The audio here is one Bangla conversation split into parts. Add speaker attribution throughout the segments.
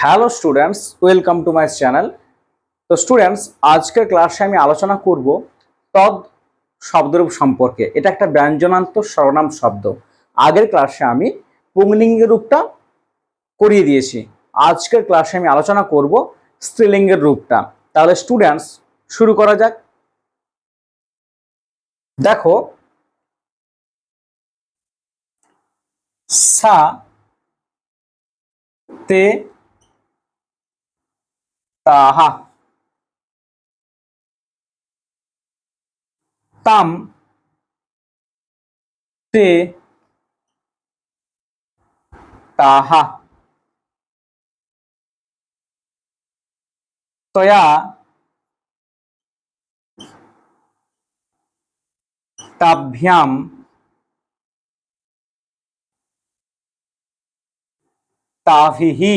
Speaker 1: Hello students, welcome to my channel. তো স্টুডেন্টস, আজকের ক্লাসে আমি আলোচনা করব তদ শব্দরূপ সম্পর্কে। এটা একটা ব্যঞ্জনান্ত সর্বনাম শব্দ। আগের ক্লাসে আমি পুংলিঙ্গের রূপটা করিয়ে দিয়েছি। আজকের ক্লাসে আমি আলোচনা করব স্ত্রীলিঙ্গের রূপটা। তাহলে স্টুডেন্টস, শুরু করা যাক। দেখো, সা, তে তাহা তাম তে তাহা তয়া তাভ্যাম তাভিহি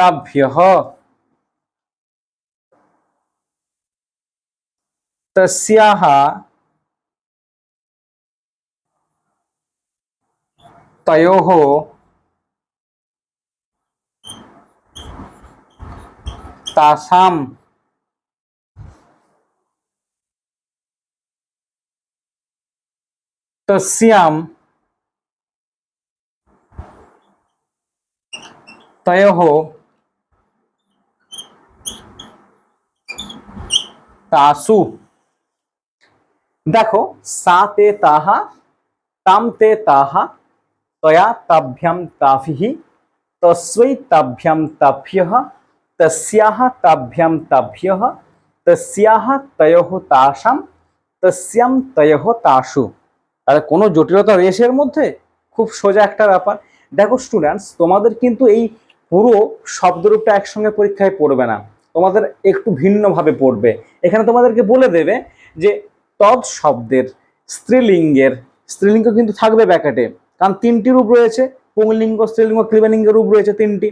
Speaker 1: ताभ्यः तस्याः तयोः तासां তাসু। দেখো, সাতে তাহা, তামতে তাহা, তয়া তাভ্যাম তাভিহি তস্मै তাভ্যাম তাভ্যः তস্যাহ তাভ্যাম তাভ্যः তস্যাহ তয়োঃ তাসাম, তস্যাম তয়োঃ তাসু। তাহলে কোনো জটিলতা এর মধ্যে? খুব সোজা একটা ব্যাপার। দেখো স্টুডেন্টস তোমাদের কিন্তু এই পুরো শব্দরূপটা একসঙ্গে পরীক্ষায় পড়বে না। তোমাদের একটু ভিন্নভাবে পড়বে। এখানে তোমাদেরকে বলে দেবে যে তৎ শব্দের স্ত্রীলিঙ্গের, স্ত্রীলিঙ্গ কিন্তু থাকবে ব্যাকেটে, কারণ তিনটি রূপ রয়েছে, পুংলিঙ্গ, স্ত্রীলিঙ্গ ক্লিবলিঙ্গের রূপ রয়েছে তিনটি।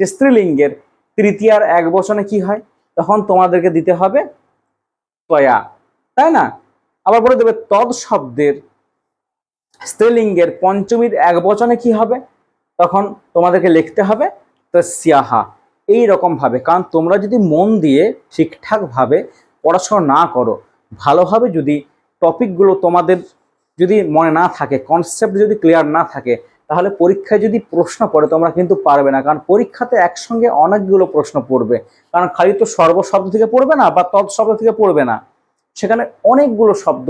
Speaker 1: যে স্ত্রীলিঙ্গের তৃতীয়ার এক বচনে কি হয়? তখন তোমাদেরকে দিতে হবে তয়া, তাই না? আবার বলে দেবে তৎ শব্দের স্ত্রীলিঙ্গের পঞ্চমীর এক বচনে কি হবে? তখন তোমাদেরকে লিখতে হবে তস্যাহা এই রকম ভাবে কারণ তোমরা যদি মন দিয়ে ঠিকঠাকভাবে পড়াশোনা না করো, ভালোভাবে যদি টপিকগুলো তোমাদের যদি মনে না থাকে কনসেপ্ট যদি ক্লিয়ার না থাকে, তাহলে পরীক্ষায় যদি প্রশ্ন পড়ে, তোমরা কিন্তু পারবে না। কারণ পরীক্ষাতে একসঙ্গে অনেকগুলো প্রশ্ন পড়বে। কারণ খালি তো সর্বশব্দ থেকে পড়বে না, বা তৎ শব্দ থেকে পড়বে না। সেখানে অনেকগুলো শব্দ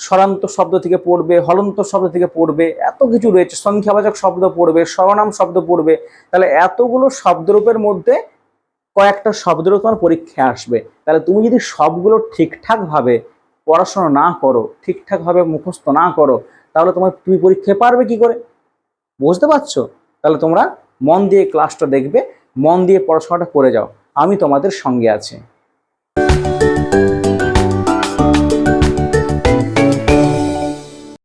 Speaker 1: স্বরান্ত শব্দ থেকে পড়বে, হলন্ত শব্দ থেকে পড়বে, এত কিছু রয়েছে, সংখ্যাবাচক শব্দ পড়বে সর্বনাম শব্দ পড়বে, তাহলে এতগুলো শব্দরূপের মধ্যে কয়েকটা শব্দরূপ তোমার পরীক্ষায় আসবে। তাহলে তুমি যদি সবগুলো ঠিকঠাকভাবে পড়াশোনা না করো, ঠিকঠাকভাবে মুখস্থ না করো, তাহলে তোমার তুমি পরীক্ষায় পারবে কি করে? বুঝতে পারছ? তাহলে তোমরা মন দিয়ে ক্লাসটা দেখবে, মন দিয়ে পড়াশোনাটা করে যাও। আমি তোমাদের সঙ্গে আছি।